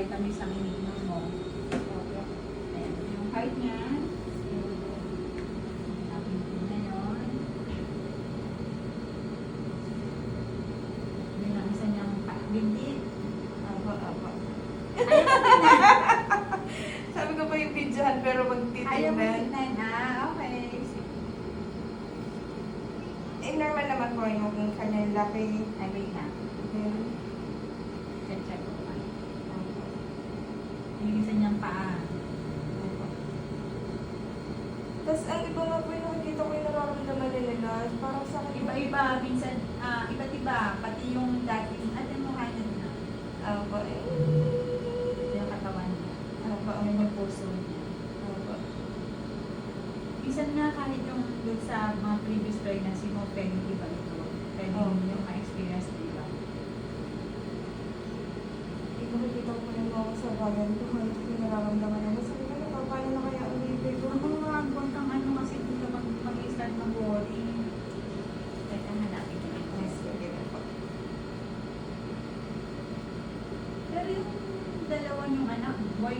vitamins ang iniinom mo. Ayan, yung height niya. Binti. Apo, apo. Ayaw mo tingnan. Sabi ko pa yung videohan pero Ayaw magtitignan. Ah, okay. Eh, normal naman po yung kanyang laki. Ay, wait na. Ayan. Check-check ko pa. Apo. Yung isa niyang paa. Apo. Tapos ang iba nga po yung nakikita ko yung nararamdaman nila. Parang sa akin, Iba-iba, minsan, ah, iba't iba. Pati yung dating, at yung mukha niya na. Apo. Eh. Yung katawan niya. Apo. Yan yung puso niya. Apo. Minsan nga kahit yung dun sa mga previous pregnancy mo, pwedeng iba ito. Pwedeng Oo. yung ma-experience mo iba. Eh, nakikita ko yung mga sa bagan ko. Ano yung nararamdaman naman. Sabi ko, "Ano, paano na kaya ko? Kung mga huwag kang ano kasi dito mag mag-start mag-worry. Teka, hanapin ko sige na po. Pero yung dalawa yung anak, boy,